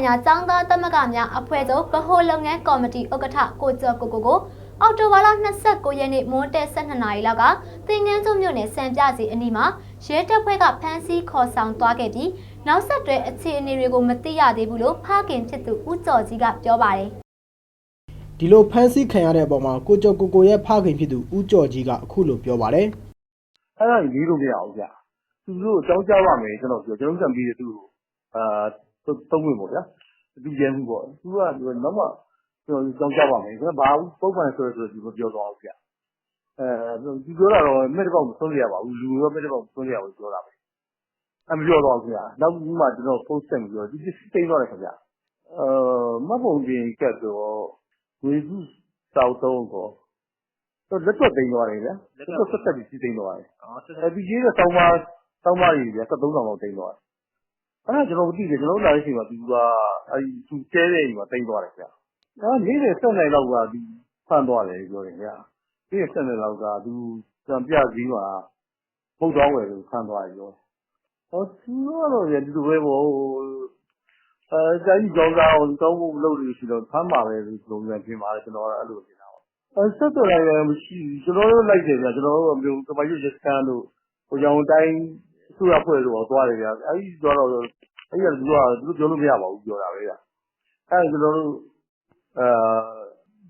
ဆိုင်ရာចောင်းသားသမဂ္ဂများအဖွဲ့ချုပ်ဗဟိုလုပ်ငန်းကော်မတီဥက္ကဋ္ဌကိုကျော်ကိုကိုကိုအောက်တိုဘာလ29ရက်နေ့မွန်းတဲ12နာရီလောက်ကသင်ငန်းစုမြို့နယ်စံပြစီအနီးမှာရဲတပ်ဖွဲ့ကဖမ်းဆီးခေါ်ဆောင်သွားခဲ့ပြီးနောက်ဆက်တွဲအခြေအနေတွေကိုမသိရသေးဘူးလို့ဖခင်ဖြစ်သူဦးကျော်ကြီးကပြောပါတယ်ဒီလိုဖမ်းဆီးခံရတဲ့အပေါ်မှာကိုကျော်ကိုကိုရဲ့ဖခင်ဖြစ်သူဦးကျော်ကြီးကအခုလိုပြောပါတယ်အဲ့ဒါကြီးလို့မရဘူးဗျသူတို့အကြောင်းကြားပါမယ်ကျွန်တော်ပြောကျွန်တော်ကပြီးတယ်သူတို့အာ သုံးဝင်ပေါ့ဗျာသူကျဲမှုပေါ့ သူက နောက်မှ ကျွန်တော်ကြောင်းကြားပါမယ်ကျွန်တော်ဘာဘူးပုံမှန်ဆိုဆိုဒီမပြောတော့ဘူးဗျအဲသူပြောတာတော့မဲ့တစ်ပေါက် မဆုံးရပါဘူး လူရောမဲ့တစ်ပေါက် မဆုံးရဘူးပြောတာပဲအမပြောတော့ဘူးဗျာနောက်မှ ကျွန်တော်ဖုန်းဆက်ပြီးတော့ဒီစိတ်သွားတယ်ခင်ဗျအဲမပုံပြင်ကတ်တော့ဝေစုစောက်သုံးကောတော့လက်တော့တင်သွားတယ်ဗျာလက်တော့ဆက်ဆက်ပြီးစီးသိမ်းသွားတယ်အဲဒီကြီးတဲ့တောင်းမတောင်းမကြီးပြ73တောင်လောက်တိန်သွားတယ် အဲ့ဒါ ကျွန်တော်မသိဘူး ကျွန်တော်လာတဲ့ချိန်မှာ သူကအဲဒီသူကျဲတဲ့အိမ်မှာတိန်သွားတယ်ဗျအဲနေတဲ့ဆက်နိုင်လောက်က သူဖန်သွားတယ်ပြောတယ်ဗျနေတဲ့ဆက်နိုင်လောက်ကသူစံပြစည်းမှာပုတ်တော်ဝယ်လို့ဖန်သွားတယ်ပြောဟောသူကတော့ရဒီလိုပဲပေါ့အဲတိုင်းကြောင်းသားကိုတောင်းဖို့လုပ်လို့ရှိတော့ ဖမ်းပါပဲလို့ပြောပြန်ပြင်ပါတယ် ကျွန်တော်ကအဲ့လိုပြင်တာပါအဲဆက်တော်လိုက်လည်းမရှိဘူး ကျွန်တော်တို့ လိုက်တယ်ဗျကျွန်တော်တို့မျိုးကမရွတ်ရစကန်တို့ဟိုကြောင်တိုင်း အစိုးရဖွဲ့လို့သွားတယ်ဗျအဲဒီတော့တော့အဲ့ဒီကသူကသူပြောလို့မရပါဘူးပြောတာပဲဗျအဲကျွန်တော်တို့အာ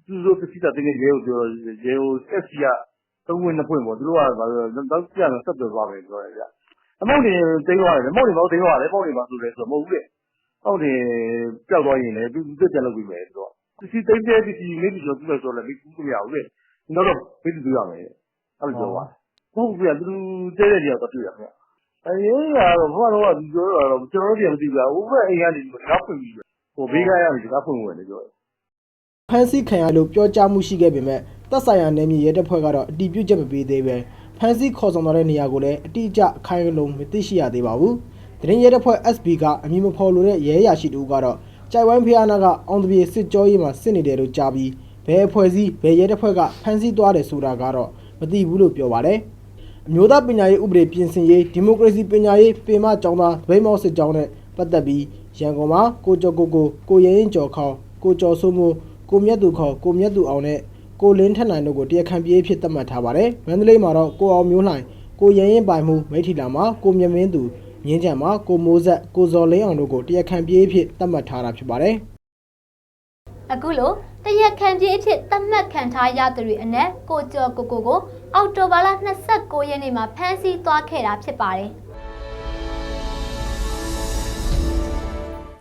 သူတို့ပစ္စည်းတဲ့ရေကိုပြောရေကိုဆက်စီကသုံးဝင်နှစ်ဖွင့်ပေါ့သူတို့ကဘာလို့တော့ပြန်ဆက်သွယ်သွားမယ်ပြောတယ်ဗျအမောက်တွေတိန်းသွားတယ်အမောက်တွေမဟုတ်တိန်းသွားတယ်ပေါ့တွေပါဆိုလဲဆိုမဟုတ်ဘူးလေဟောက်တွေပျောက်သွားရင်လည်းသူသူပြန်လုပ်ပြီးမယ်ဆိုတော့ပစ္စည်းတိန်းတဲ့ပစ္စည်းလေးပြီးတော့သူ့လို့ဆိုလည်းမကူးမရဘူးလေတော့တော့ပြေးသူရမယ်အဲ့လိုပြောပါဟုတ်ပြီသူတဲတဲ့နေရာတော့တွေ့ရခင်ဗျ အဲရကတော့ဘုရားတော်ကဒီပြောတော့ ကျွန်တော်တို့ပြန်မသိဘူးဟိုဘက်အိမ်ကနေဒီကားဖွင့်ပြီးဟိုဘေးကရပြီးဒီကားဖွင့်ဝင်တယ်ပြောတယ် ဖမ်းဆီးခံရလို့ ပြောကြားမှုရှိခဲ့ပေမဲ့တပ်ဆိုင်ရာနယ်မြေရဲတပ်ဖွဲ့ကတော့ အတီးပြုတ်ချက် မပေးသေးပဲဖမ်းဆီးခေါ်ဆောင်သွားတဲ့ နေရာကိုလည်း အတိအကျ အခိုင်အလုံ မသိရှိရသေးပါဘူး။တရင်ရဲတပ်ဖွဲ့ SB က အမည်မဖော်လို့တဲ့ ရဲရရှိတူကတော့ကြိုက်ဝိုင်းဖျားနာကအောင်တပြေစစ်ကြောရေးမှာ စစ်နေတယ်လို့ကြားပြီး ဘယ်အဖွဲ့စည်း ဘယ်ရဲတပ်ဖွဲ့က ဖမ်းဆီးသွားတယ်ဆိုတာကတော့ မသိဘူးလို့ ပြောပါတယ်။ အမျိုးသားပညာရေးဥပဒေပြင်ဆင်ရေးဒီမိုကရေစီပညာရေးပေမကျောင်းသားဗိမောက်စစ်ကြောင်းနဲ့ပတ်သက်ပြီးရန်ကုန်မှာကိုကျော်ကိုကိုကိုရဲရင်ကျော်ခေါကိုကျော်စိုးမိုးကိုမြတ်သူခေါကိုမြတ်သူအောင်နဲ့ကိုလင်းထက်နိုင်တို့ကိုတရားခံပြေးဖြစ်သတ်မှတ်ထားပါတယ်။မန္တလေးမှာတော့ကိုအောင်မျိုးလှိုင်ကိုရဲရင်ပိုင်မှုမိထီလာမှာကိုမြမင်းသူမြင်းချံမှာကိုမိုးဆက်ကိုဇော်လင်းအောင်တို့ကိုတရားခံပြေးဖြစ်သတ်မှတ်ထားတာဖြစ်ပါတယ်။အခုလို တရက်ခံပြေးအဖြစ်သတ်မှတ်ခံထားရသူတွေအနက်ကိုကျော်ကိုကိုကိုအောက်တိုဘာလ29ရက်နေ့မှာဖမ်းဆီးသွားခဲ့တာဖြစ်ပါတယ်။